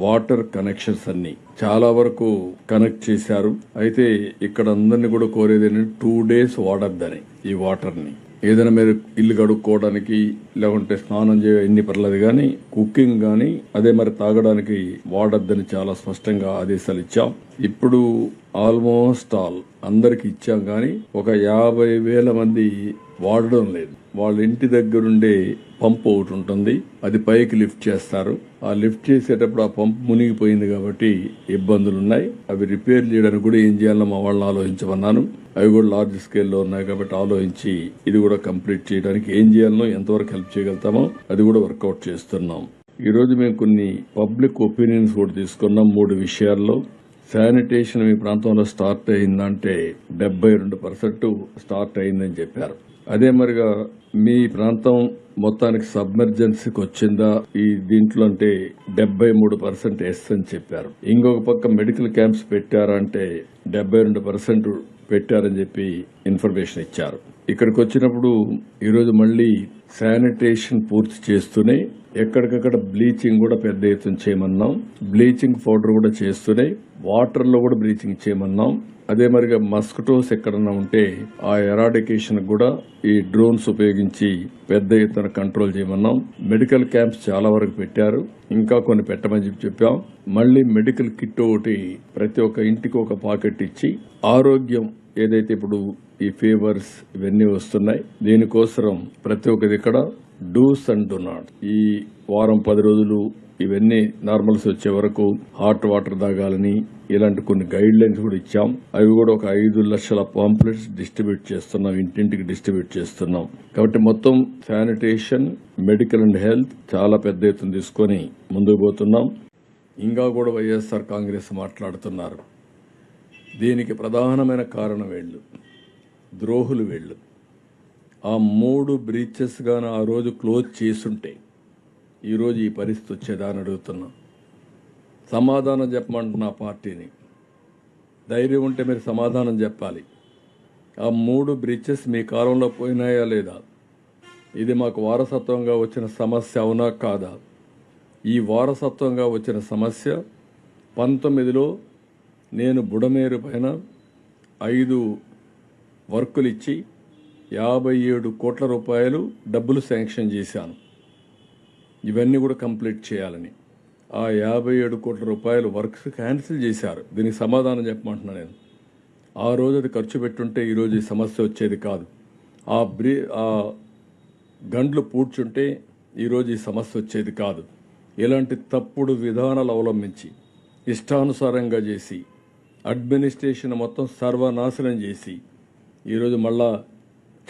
Water connections అన్ని చాలా వరకు కనెక్ట్ చేశారు. అయితే ఇక్కడ అందరినీ కూడా కోరేది ఏంటంటే టూ డేస్ వాడద్దని ఈ వాటర్ని ఏదైనా మీరు ఇల్లు కడుక్కోవడానికి లేకుంటే స్నానం చేయ ఎన్ని పర్లేదు కానీ కుకింగ్ కానీ అదే మరి తాగడానికి వాడద్దని చాలా స్పష్టంగా ఆదేశాలు ఇచ్చాం. ఇప్పుడు ఆల్మోస్ట్ ఆల్ అందరికి ఇచ్చాం కానీ ఒక యాభై వేల మంది వాడడం లేదు. వాళ్ళ ఇంటి దగ్గరుండే పంప్ ఒకటి ఉంటుంది. అది పైకి లిఫ్ట్ చేస్తారు. ఆ లిఫ్ట్ చేసేటప్పుడు ఆ పంప్ మునిగిపోయింది కాబట్టి ఇబ్బందులు ఉన్నాయి అవి రిపేర్ చేయడానికి కూడా ఏం చేయాలో మా వాళ్ళని ఆలోచించమన్నాను. అవి కూడా లార్జ్ స్కేల్లో ఉన్నాయి కాబట్టి ఆలోచించి ఇది కూడా కంప్లీట్ చేయడానికి ఏం చేయాలనో ఎంతవరకు హెల్ప్ చేయగలుగుతామో అది కూడా వర్కౌట్ చేస్తున్నాం. ఈరోజు మేము కొన్ని పబ్లిక్ ఒపీనియన్స్ కూడా తీసుకున్నాం మూడు విషయాల్లో. శానిటేషన్ మీ ప్రాంతంలో స్టార్ట్ అయిందంటే డెబ్బై రెండు పర్సెంట్ స్టార్ట్ అయిందని చెప్పారు. అదే మరిగా మీ ప్రాంతం మొత్తానికి సబ్మెర్జెన్సీకి వచ్చిందా? ఈ దీంట్లో అంటే డెబ్బై మూడు పర్సెంట్ ఎస్ అని చెప్పారు. ఇంకొక పక్క మెడికల్ క్యాంప్స్ పెట్టారంటే డెబ్బై రెండు పర్సెంట్ పెట్టారని చెప్పి ఇన్ఫర్మేషన్ ఇచ్చారు. ఇక్కడికి వచ్చినప్పుడు ఈరోజు మళ్ళీ శానిటేషన్ పూర్తి చేస్తూనే ఎక్కడికక్కడ బ్లీచింగ్ కూడా పెద్ద ఎత్తున చేయమన్నాం. బ్లీచింగ్ పౌడర్ కూడా చేస్తూనే వాటర్లో కూడా బ్లీచింగ్ చేయమన్నాం. అదే మరిగా మస్కిటోస్ ఎక్కడన్నా ఉంటే ఆ ఎరాడికేషన్ కూడా ఈ డ్రోన్స్ ఉపయోగించి పెద్ద ఎత్తున కంట్రోల్ చేయమన్నాం. మెడికల్ క్యాంప్స్ చాలా వరకు పెట్టారు. ఇంకా కొన్ని పెట్టమని చెప్పి చెప్పాం. మళ్ళీ మెడికల్ కిట్ ఒకటి ప్రతి ఒక్క ఇంటికి ఒక పాకెట్ ఇచ్చి ఆరోగ్యం ఏదైతే ఇప్పుడు ఈ ఫీవర్స్ ఇవన్నీ వస్తున్నాయి దీనికోసం ప్రతి ఒక్కది ఇక్కడ డూస్ అండ్ నాట్. ఈ వారం పది రోజులు ఇవన్నీ నార్మల్స్ వచ్చే వరకు హాట్ వాటర్ తాగాలని ఇలాంటి కొన్ని గైడ్ లైన్స్ కూడా ఇచ్చాం. అవి కూడా ఒక ఐదు లక్షల పాంప్లెట్స్ డిస్ట్రిబ్యూట్ చేస్తున్నాం ఇంటింటికి డిస్ట్రిబ్యూట్ చేస్తున్నాం. కాబట్టి మొత్తం శానిటేషన్ మెడికల్ అండ్ హెల్త్ చాలా పెద్ద ఎత్తున తీసుకొని ముందుకు పోతున్నాం. ఇంకా కూడా వైఎస్ఆర్ కాంగ్రెస్ మాట్లాడుతున్నారు. దీనికి ప్రధానమైన కారణం వీళ్ళు ద్రోహులు వీళ్ళు. ఆ మూడు బ్రీచెస్గాను ఆ రోజు క్లోజ్ చేసుంటే ఈరోజు ఈ పరిస్థితి వచ్చేదా అని అడుగుతున్నాం. సమాధానం చెప్పమంటున్నా పార్టీని. ధైర్యం ఉంటే మీరు సమాధానం చెప్పాలి. ఆ మూడు బ్రిడ్జెస్ మీ కాలంలో పోయినాయా లేదా? ఇది మాకు వారసత్వంగా వచ్చిన సమస్య అవునా కాదా? ఈ వారసత్వంగా వచ్చిన సమస్య పంతొమ్మిదిలో నేను బుడమేరు పైన ఐదు వర్కులు ఇచ్చి యాభై ఏడు కోట్ల రూపాయలు డబ్బులు శాంక్షన్ చేశాను. ఇవన్నీ కూడా కంప్లీట్ చేయాలని. ఆ యాభై ఏడు కోట్ల రూపాయలు వర్క్స్ క్యాన్సిల్ చేశారు. దీనికి సమాధానం చెప్పమంటున్నా నేను. ఆ రోజు అది ఖర్చు పెట్టుంటే ఈరోజు ఈ సమస్య వచ్చేది కాదు. ఆ బ్రీ ఆ గండ్లు పూడ్చుంటే ఈరోజు ఈ సమస్య వచ్చేది కాదు. ఇలాంటి తప్పుడు విధానాలు అవలంబించి ఇష్టానుసారంగా చేసి అడ్మినిస్ట్రేషన్ మొత్తం సర్వనాశనం చేసి ఈరోజు మళ్ళా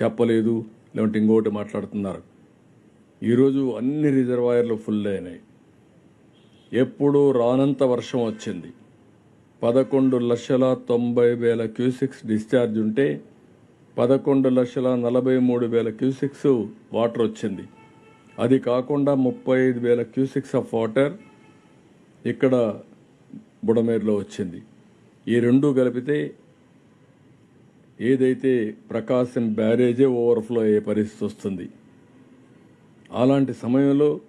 చెప్పలేదు లేదంటే ఇంకోటి మాట్లాడుతున్నారు. ఈరోజు అన్ని రిజర్వాయర్లు ఫుల్ అయినాయి. ఎప్పుడూ రానంత వర్షం వచ్చింది. పదకొండు లక్షల తొంభై వేల క్యూసిక్స్ డిశ్చార్జ్ ఉంటే పదకొండు లక్షల నలభై మూడు వేల క్యూసిక్స్ వాటర్ వచ్చింది. అది కాకుండా ముప్పై ఐదు వేల క్యూసిక్స్ ఆఫ్ వాటర్ ఇక్కడ బుడమేరులో వచ్చింది. ఈ రెండు కలిపితే ఏదైతే ప్రకాశం బ్యారేజే ఓవర్ఫ్లో అయ్యే పరిస్థితి వస్తుంది. అలాంటి సమయంలో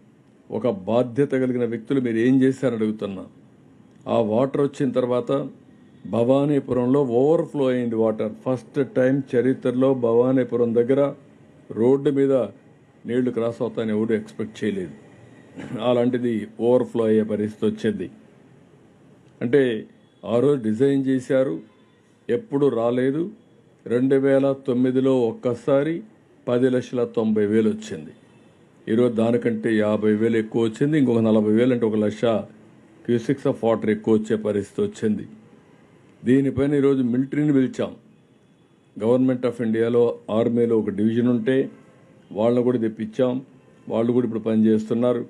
ఒక బాధ్యత కలిగిన వ్యక్తులు మీరు ఏం చేశారని అడుగుతున్నా. ఆ వాటర్ వచ్చిన తర్వాత భవానీపురంలో ఓవర్ఫ్లో అయింది వాటర్. ఫస్ట్ టైం చరిత్రలో భవానీపురం దగ్గర రోడ్డు మీద నీళ్ళు క్రాస్ అవుతాయని ఎవరు ఎక్స్పెక్ట్ చేయలేదు. అలాంటిది ఓవర్ఫ్లో అయ్యే పరిస్థితి వచ్చింది. అంటే ఆ రోజు డిజైన్ చేశారు ఎప్పుడు రాలేదు. రెండు వేల తొమ్మిదిలో ఒక్కసారి పది లక్షల తొంభై వేలు వచ్చింది. ఈరోజు దానికంటే యాభై వేలు ఎక్కువ వచ్చింది ఇంకొక నలభై వేలు అంటే ఒక లక్ష క్యూసిక్స్ ఆఫ్ వాటర్ ఎక్కువ వచ్చే పరిస్థితి వచ్చింది. దీనిపైన ఈరోజు మిలిటరీని పిలిచాం. గవర్నమెంట్ ఆఫ్ ఇండియాలో ఆర్మీలో ఒక డివిజన్ ఉంటే వాళ్ళని కూడా తెప్పించాం. వాళ్ళు కూడా ఇప్పుడు పనిచేస్తున్నారు